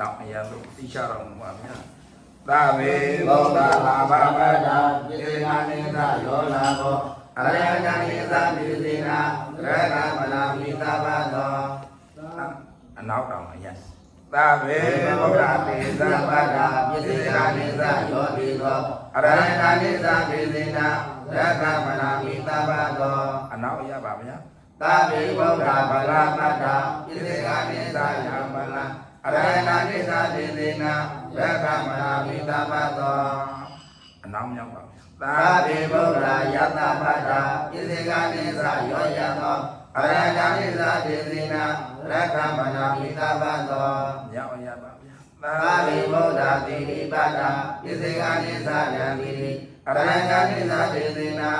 တောင်းအရာလို့သိချတော်မူပါဗျာသာဝေဗုဒ္ဓလာဘပဒာပိသေနာနိသယောလာဘောအရဟတနိသပိသေနာရတမနာမိသဘာသောအနောက်တောင်အရာသာဝေဗုဒ္ဓတေသပဒာပိသေနာနိသယောတိသောအရဟတနိသပိသေနာရတမနာမိသဘာသောအနောက်အရာပါဗျာသာဝေဗုဒ္ဓဗလာပတ္တာဣသေကနိသယမလ အရဟဏနိသတိသေနာရကမနာမိတပတောအနောက်မြောက်ပါသာဝေဗုဒ္ဓယတပတ္တာဣသေကနိသယောယသောအရဟဏနိသတိသေနာရကမနာမိတပတောမြောက်ရပါဗျာသာဝေဗုဒ္ဓတိရိပတ္တာဣသေကနိသယံတိရိအရဟဏနိသတိသေနာ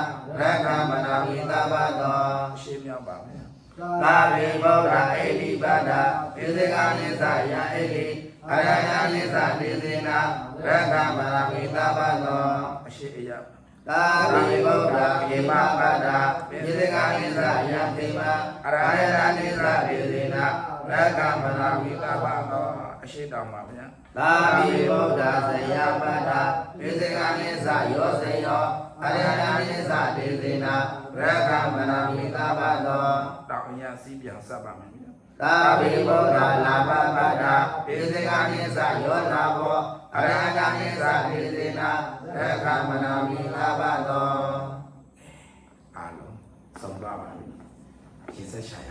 ရကမနာမိတပတောရှင်းမြောက်ပါဗျာ သာဝေဗုဒ္ဓအေလိပဒဣသေကနိသယအေလိအရယနိသတိသေနာရကမရမိသဘသောအရှိအယသာဝေဗုဒ္ဓဧမပဒဣသေကနိသယသေမအရယနိသတိသေနာရကမရမိသဘသောအရှိတော်မှာဗျာသာဝေဗုဒ္ဓဇယပဒဣသေကနိသယောဇယောအရယနိသတိသေနာရကမရမိသဘသော တောင်အရာစီးပြန်ဆက်ပါမယ်ဗျာသာဝေဗုဒ္ဓလာဘပဒဣသေကနိသယောနာဘောအရဟတနိသတိသေနာရကမနာမိလာဘသောအာလုံးဆုံးသွားပါပြီရှင်းဆက်ရှာရ